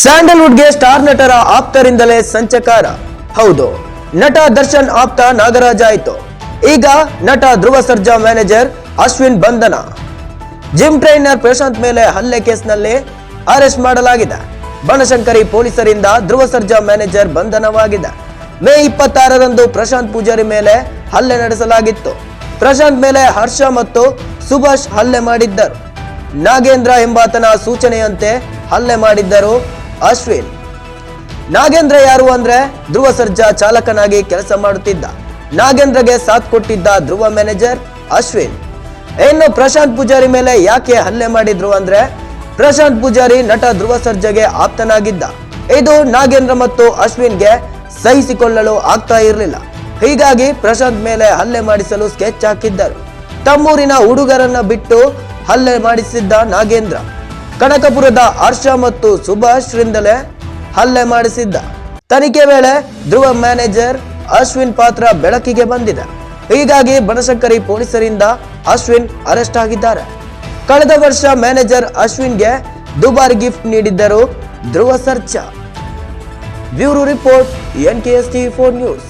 ಸ್ಯಾಂಡಲ್ವುಡ್ಗೆ star ನಟರ ಆಪ್ತರಿಂದಲೇ ಸಂಚಕಾರ. ಹೌದು, ನಟ ದರ್ಶನ್ ಆಪ್ತ ನಾಗರಾಜ್ ಆಯಿತು. ಈಗ ನಟ ಧ್ರುವ ಸರ್ಜಾ ಮ್ಯಾನೇಜರ್ ಅಶ್ವಿನ್ ಬಂಧನ. ಜಿಮ್ ಟ್ರೈನರ್ ಪ್ರಶಾಂತ್ ಮೇಲೆ ಹಲ್ಲೆ ಕೇಸ್ನಲ್ಲಿ ಅರೆಸ್ಟ್ ಮಾಡಲಾಗಿದೆ. ಬನಶಂಕರಿ ಪೊಲೀಸರಿಂದ ಧ್ರುವ ಸರ್ಜಾ ಮ್ಯಾನೇಜರ್ ಬಂಧನವಾಗಿದೆ. ಮೇ ಇಪ್ಪತ್ತಾರರಂದು ಪ್ರಶಾಂತ್ ಪೂಜಾರಿ ಮೇಲೆ ಹಲ್ಲೆ ನಡೆಸಲಾಗಿತ್ತು. ಪ್ರಶಾಂತ್ ಮೇಲೆ ಹರ್ಷ ಮತ್ತು ಸುಭಾಷ್ ಹಲ್ಲೆ ಮಾಡಿದ್ದರು. ನಾಗೇಂದ್ರ ಎಂಬಾತನ ಸೂಚನೆಯಂತೆ ಹಲ್ಲೆ ಮಾಡಿದ್ದರು ಅಶ್ವಿನ್ ನಾಗೇಂದ್ರ ಯಾರು ಅಂದ್ರೆ ಧ್ರುವ ಸರ್ಜಾ ಚಾಲಕನಾಗಿ ಕೆಲಸ ಮಾಡುತ್ತಿದ್ದ. ನಾಗೇಂದ್ರಗೆ ಸಾಥ್ ಕೊಟ್ಟಿದ್ದ ಧ್ರುವ ಮ್ಯಾನೇಜರ್ ಅಶ್ವಿನ್ ಇನ್ನು ಪ್ರಶಾಂತ್ ಪೂಜಾರಿ ಮೇಲೆ ಯಾಕೆ ಹಲ್ಲೆ ಮಾಡಿದ್ರು ಅಂದ್ರೆ ಪ್ರಶಾಂತ್ ಪೂಜಾರಿ ನಟ ಧ್ರುವ ಸರ್ಜಾಗೆ ಆಪ್ತನಾಗಿದ್ದ. ಇದು ನಾಗೇಂದ್ರ ಮತ್ತು ಅಶ್ವಿನ್ಗೆ ಸಹಿಸಿಕೊಳ್ಳಲು ಆಗ್ತಾ ಇರಲಿಲ್ಲ. ಹೀಗಾಗಿ ಪ್ರಶಾಂತ್ ಮೇಲೆ ಹಲ್ಲೆ ಮಾಡಿಸಲು ಸ್ಕೆಚ್ ಹಾಕಿದ್ದರು. ತಮ್ಮೂರಿನ ಹುಡುಗರನ್ನ ಬಿಟ್ಟು ಹಲ್ಲೆ ಮಾಡಿಸಿದ್ದ ನಾಗೇಂದ್ರ. ಕನಕಪುರದ ಹರ್ಷ ಮತ್ತು ಸುಭಾಷ್ ರಿಂದಲೇ ಹಲ್ಲೆ ಮಾಡಿಸಿದ್ದ. ತನಿಖೆ ವೇಳೆ ಧ್ರುವ ಮ್ಯಾನೇಜರ್ ಅಶ್ವಿನ್ ಪಾತ್ರ ಬೆಳಕಿಗೆ ಬಂದಿದೆ. ಹೀಗಾಗಿ ಬನಶಂಕರಿ ಪೊಲೀಸರಿಂದ ಅಶ್ವಿನ್ ಅರೆಸ್ಟ್ ಆಗಿದ್ದಾರೆ. ಕಳೆದ ವರ್ಷ ಮ್ಯಾನೇಜರ್ ಅಶ್ವಿನ್ಗೆ ದುಬಾರಿ ಗಿಫ್ಟ್ ನೀಡಿದ್ದರು Dhruva Sarja. Bureau report N K S T four news.